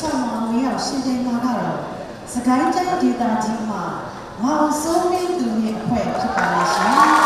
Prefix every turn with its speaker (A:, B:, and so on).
A: 6မှာဝေးရောက်ရှင်ပြိုင်မှာကတော့စကိုင်းတိုင်းဒေသကြီးမှာမောင်စိုးမင်းသူရဲ့အဖွဲ့ဖြစ်ပါလိမ့်ရှင်